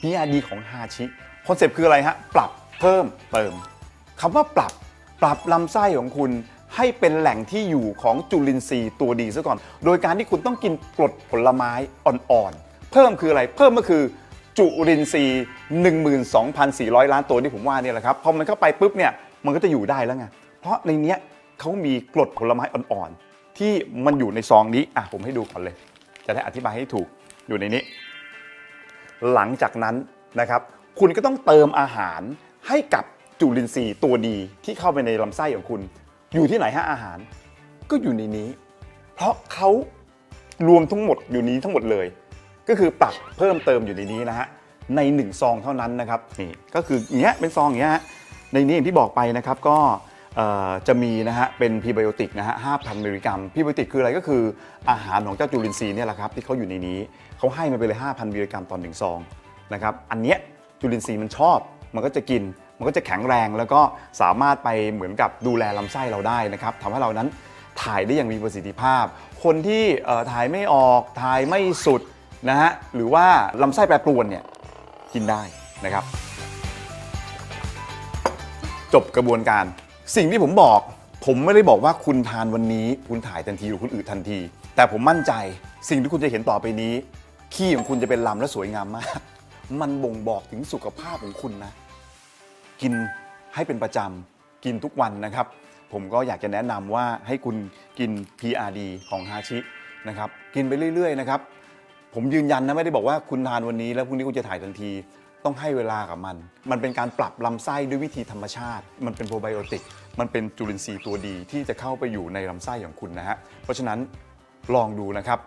PRD ของฮาชิคอนเซปต์คืออะไรฮะ ปรับเพิ่มเติมคำว่าปรับปรับลำไส้ของคุณให้เป็นแหล่งที่อยู่ของจุลินทรีย์ตัวดีซะก่อน โดยการที่คุณต้องกินกรดผลไม้อ่อนๆ เพิ่มคืออะไร เพิ่มก็คือจุลินทรีย์ 12,400 ล้านตัวที่ผมว่าเนี่ยแหละครับ พอมันเข้าไปปุ๊บเนี่ย มันก็จะอยู่ได้แล้วไง เพราะในเนี้ยเขามีกรดผลไม้อ่อนๆ ที่มันอยู่ในซองนี้ อะผมให้ดูก่อนเลย จะได้อธิบายให้ถูก อยู่ในนี้ หลังจากนั้นนะครับคุณก็ต้องเติมอาหารให้กับจุลินทรีย์ตัวดีที่เข้าไปในลำไส้ของคุณ อยู่ที่ไหนฮะอาหาร ก็อยู่ในนี้ เพราะเขารวมทั้งหมดอยู่นี้ทั้งหมดเลย ก็คือปรับเพิ่มเติมอยู่ในนี้นะฮะในหนึ่งซองเท่านั้นนะครับนี่ก็คืออย่างเงี้ยเป็นซองอย่างเงี้ยในนี้อย่างที่บอกไปนะครับก็ จะมีนะฮะเป็นพรีไบโอติกนะฮะ5,000มิลลิกรัมพรีไบโอติกคืออะไรก็คืออาหารของเจ้าจุลินทรีย์เนี่ยแหละครับที่เขาอยู่ในนี้เขาให้มาไปเลย 5,000มิลลิกรัมต่อหนึ่งซองนะครับอันเนี้ยจุลินทรีย์มันชอบ มันก็จะกิน มันก็จะแข็งแรงแล้วก็สามารถไปเหมือนกับดูแลลำไส้เราได้นะครับทำให้เรานั้นถ่ายได้อย่างมีประสิทธิภาพ คนที่ถ่ายไม่ออกถ่ายไม่สุดนะฮะหรือว่าลำไส้แปรปรวนเนี่ยกินได้นะครับ จบกระบวนการ สิ่งที่ผมบอก ผมไม่ได้บอกว่าคุณทานวันนี้ คุณถ่ายทันทีหรือคุณอืดทันที แต่ผมมั่นใจสิ่งที่คุณจะเห็นต่อไปนี้ ขี้ของคุณจะเป็นลำและสวยงามมาก มันบ่งบอกถึงสุขภาพของคุณนะ กินให้เป็นประจำกินทุกวันนะครับ ผมก็อยากจะแนะนำว่าให้คุณกิน PRD ของฮาชินะครับ กินไปเรื่อย ๆ นะครับ ผมยืนยันนะไม่ได้บอกว่าคุณทานวันนี้แล้วพรุ่งนี้คุณจะถ่ายทันที ต้องให้เวลากับมัน มันเป็นการปรับลำไส้ด้วยวิธีธรรมชาติ มันเป็นโปรไบโอติก มันเป็นจุลินทรีย์ตัวดีที่จะเข้าไปอยู่ในลำไส้ของคุณนะฮะ เพราะฉะนั้นลองดูนะครับ